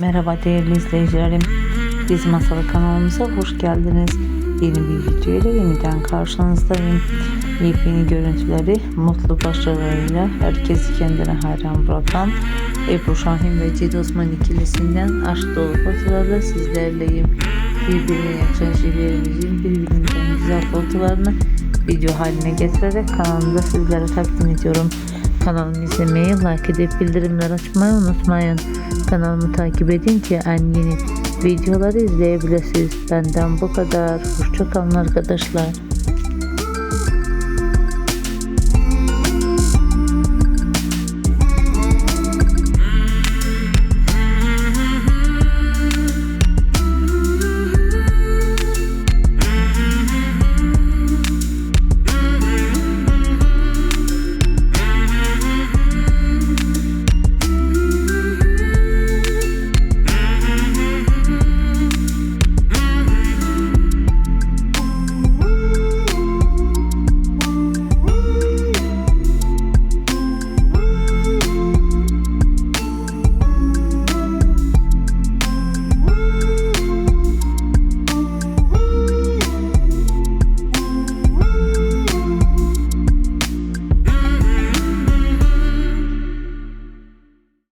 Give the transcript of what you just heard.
Merhaba değerli izleyicilerim. Biz Masalı kanalımıza hoş geldiniz. Yeni bir video ile yeniden karşınızdayım. Yepyeni görüntüleri mutlu başarılarıyla herkesi kendine hayran bırakan Ebru Şahin ve Cid Osman ikilisinden aşk dolu fotoğraflarla sizlerleyim. Birbirine yakışan şiirlerimizin birbirinden güzel fotoğraflarını video haline getirerek kanalımda sizlere takdim ediyorum. Kanalımı izlemeyi, like edip bildirimler açmayı unutmayın. Kanalımı takip edin ki en yeni videoları izleyebilirsiniz. Benden bu kadar. Hoşçakalın arkadaşlar.